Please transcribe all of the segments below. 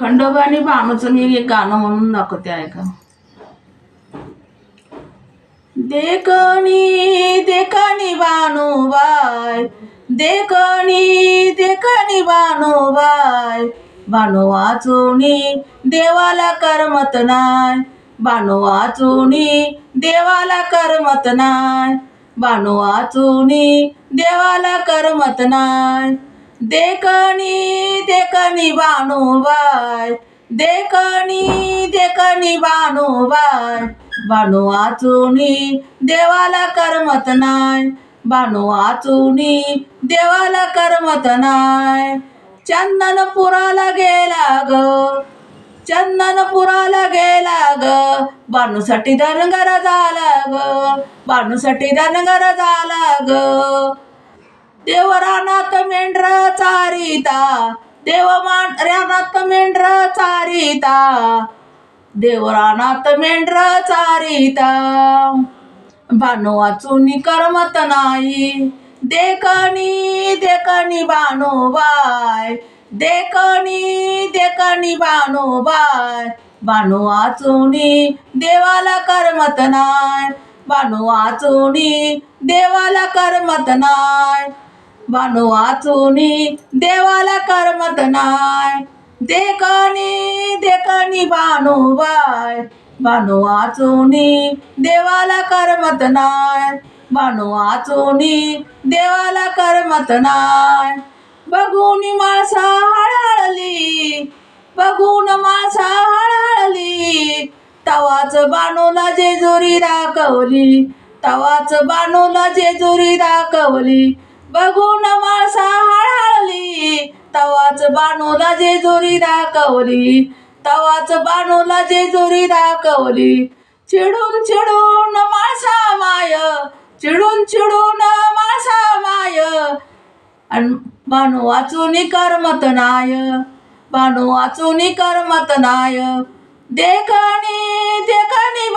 खंडोबा आणि भानूचं मी एक गाणं म्हणून दाखवते ऐका. देखणी देखणी बाय. देखणी देखणी बाय. बानो चोणी देवाला करमत नाय. बानो चोणी देवाला करमत नाय. बानो चोणी देवाला करमत नाय. देखणी देखणी बाय देखणी देखणी बाय बाणू आचुनी देवाला करमत नाय बाणू आचुनी देवाला करमत नाय चंदनपुराला गेला ग. चंदनपुराला गेला ग. बाणूसाठी धनगर झाला ग. बाणूसाठी धनगर झाला ग. देवरानात मेंढर चारिता देवमान रानात मेंढर चारिता देवरानात मेंढर चारिता. भानो वाचून करमत नाही. देखणी देखणी बानो बाय. देखणी देखणी बानो बाय. बानो वाचुनी देवाला करमत नाय बानो वाचुनी देवाला करमत नाय बानो वाचूनी देवाला करमत नाय देखणी देखणी बानो बाय बानो वाचुनी देवाला करमत नाय बानो वाचूनी देवाला करमत नाय बघून माळसा हळहळली. बघून माळसा हळहळली. तवाच बानूला जेजुरी दाखवली. तवाच बानूला जेजुरी दाखवली. बघून माळसा हळहळली. तवाच बानूला जेजुरी दाखवली. तवाच बानूला जेजुरी दाखवली. चिडून चिडून माळसा माय चिडून चिडून माळसा माय. आणि बानू वाचून करमत नाय बानू वाचून करमत नाय. देखणी देखणी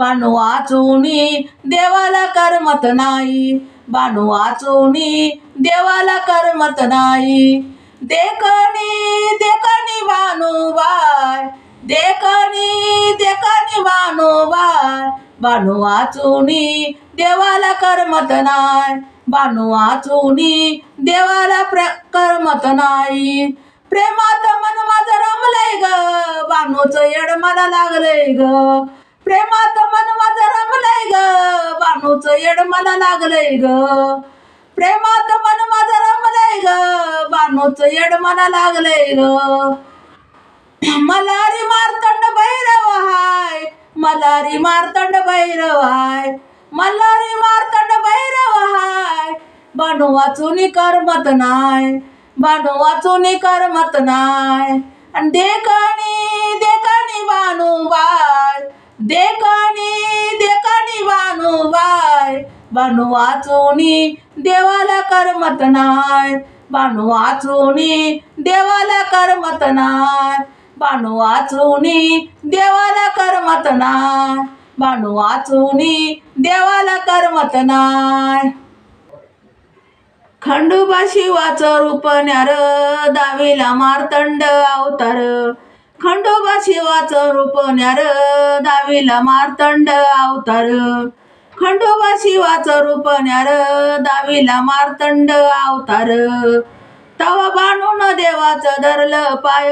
बाणू वाचूनी देवाला करमत नाही. बाणू वाचूनी देवाला करमत नाही. देखणी देखणी बानू बाय देखणी देखणी बानू बाय बाणू वाचूनी देवाला करमत नाही. बाणू वाचूनी देवाला प्र करमत नाही. प्रेमात मन माझं रमलंय ग बाणूचं येड मला लागलंय ग. प्रेमात मन माझं रमलंय ग बानूच येड मला लागलंय ग. प्रेमात मन माझं रमलंय ग बानूचं येड मला लागलंय ग. मलारी मारतंड भैरव हाय मलारी मारतंड भैरव हाय मल्हारी मारतंड भैरव हाय. बानू वाचून करमत नाय बानू वाचून करमत नाय. आणि देखणी देखणी बानू बाय देखणी देखणी बानू बाय वाचूनी देवाला करमत नाय. बानू वाचूनी देवाला करमत नाय. बानू वाचुनी देवाला करमत नाय. बानू वाचुनी देवाला करमत नाय. खंडोबा शिवाचं रूप न्यार दावीला मारतंड अवतार. खंडोबा शिवाचं रूप न्यार दावीला मारतंड अवतार. खंडोबा शिवाचं रूप न्यार दावीला मारतंड अवतार. तव बाणून देवाचं धरलं पाय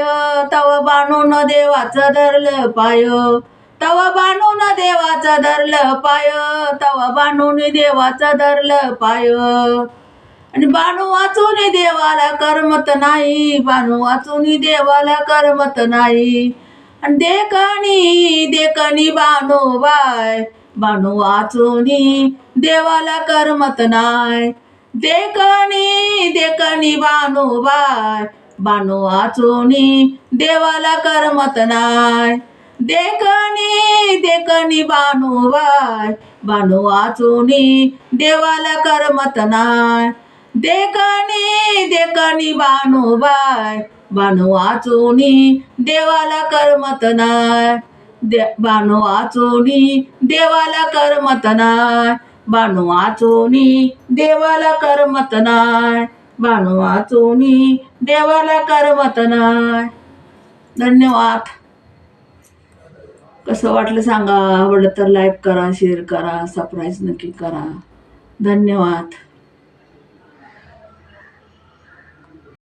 तव बाणून देवाचं धरलं पाय. तव बाणून देवाचं धरलं पाय तव बाणून देवाचं धरलं पाय. आणि बाणू वाचून देवाला करमत नाही. बाणू वाचून देवाला करमत नाही. आणि देखणी देखणी बाणू बाय. बाणू वाचूनी देवाला करमत नाय देखणी देखणी बाणू बाय. बानू वाचुनी देवाला करमत नाय देखणी देखणी बाणू बाय. बानू वाचुनी देवाला करमत नाय देखणी देखणी बानू बाय. बानू वाचुनी देवाला करमत नाय. दे बानू वाचुनी देवाला करमत नाय. बाणू वाचोनी देवाला करमत नाय. बाणू वाचोनी देवाला करमत नाय. धन्यवाद. कसं वाटलं सांगा? आवडलं तर लाईक करा शेअर करा सबस्क्राईब नक्की करा. धन्यवाद.